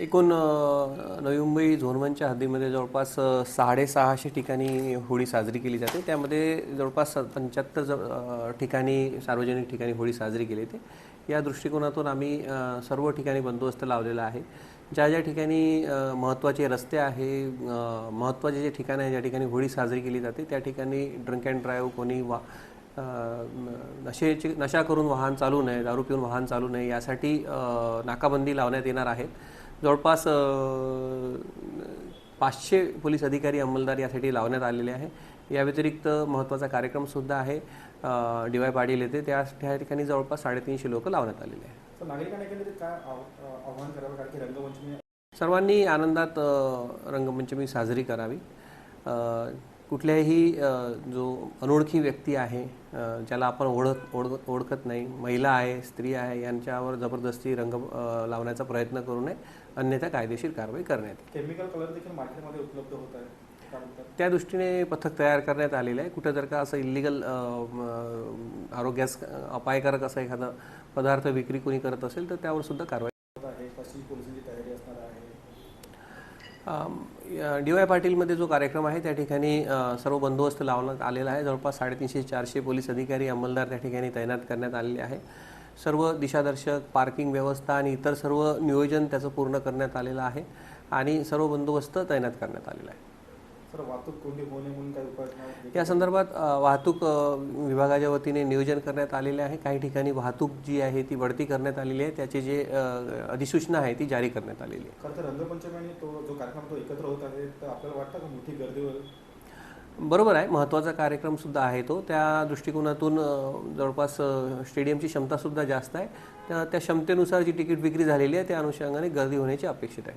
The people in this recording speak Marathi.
एकूण नवी मुंबई झोनवनच्या हद्दीमध्ये जवळपास साडेसहाशे ठिकाणी होळी साजरी केली जाते. त्यामध्ये जवळपास पंच्याहत्तर ज ठिकाणी सार्वजनिक ठिकाणी होळी साजरी केली जाते. या दृष्टिकोनातून आम्ही सर्व ठिकाणी बंदोबस्त लावलेला आहे. ज्या ज्या ठिकाणी महत्त्वाचे रस्ते आहे महत्त्वाचे जे ठिकाण आहे ज्या ठिकाणी होळी साजरी केली जाते त्या ठिकाणी ड्रिंक अँड ड्राईव्ह कोणी वा नशेची नशा करून वाहन चालू नये दारू पिऊन वाहन चालू नये यासाठी नाकाबंदी लावण्यात येणार आहेत. जवळपास पाचशे पोलीस अधिकारी अंमलदार यासाठी लावण्यात आलेले आहे. या व्यतिरिक्त महत्त्वाचा कार्यक्रमसुद्धा आहे. डी वाय पाटील येथे. त्या त्या ठिकाणी जवळपास साडेतीनशे लोक लावण्यात आलेले आहे. सर्वांनी आनंदात रंगपंचमी साजरी करावी. कुठल्याही जो अनोळखी व्यक्ती आहे ज्याला आपण ओळख ओळख ओळखत नाही महिला आहे स्त्री आहे यांच्यावर जबरदस्ती रंग लावण्याचा प्रयत्न करू नये अन्यथा कायदेशीर कारवाई करण्यात येईल. केमिकल कलर देखील मार्केटमध्ये उपलब्ध होत आहे त्या दृष्टीने पथक तयार करण्यात आलेलं आहे. कुठं जर का असं इलिगल आरोग्यास अपायकारक असा एखादा पदार्थ विक्री कोणी करत असेल तर त्यावर सुद्धा कारवाई होत आहे कशी पोलिसांची तयारी असणार आहे डी वाय पाटीलमध्ये जो कार्यक्रम आहे त्या ठिकाणी सर्व बंदोबस्त लावण्यात आलेला आहे. जवळपास साडेतीनशे चारशे पोलीस अधिकारी अंमलदार त्या ठिकाणी तैनात करण्यात आलेले आहे. सर्व दिशादर्शक पार्किंग व्यवस्था आणि इतर सर्व नियोजन त्याचं पूर्ण करण्यात आलेलं आहे आणि सर्व बंदोबस्त तैनात करण्यात आलेला आहे. या संदर्भात वाहतूक विभागाच्या वतीने नियोजन करण्यात आलेले आहे. काही ठिकाणी वाहतूक जी आहे ती बढती करण्यात आलेली आहे. त्याची जे अधिसूचना आहे ती जारी करण्यात आलेली आहे. खरं तर रंगपंचमी आणि तो जो कार्यक्रम तो एकत्र होत आहे तर आपल्याला वाटतं का मोठी गर्दी होईल बरोबर आहे. महत्त्वाचा कार्यक्रमसुद्धा आहे तो. त्या दृष्टिकोनातून जवळपास स्टेडियमची क्षमतासुद्धा जास्त आहे. त्या त्या क्षमतेनुसार जी तिकीट विक्री झालेली आहे त्या अनुषंगाने गर्दी होण्याची अपेक्षित आहे.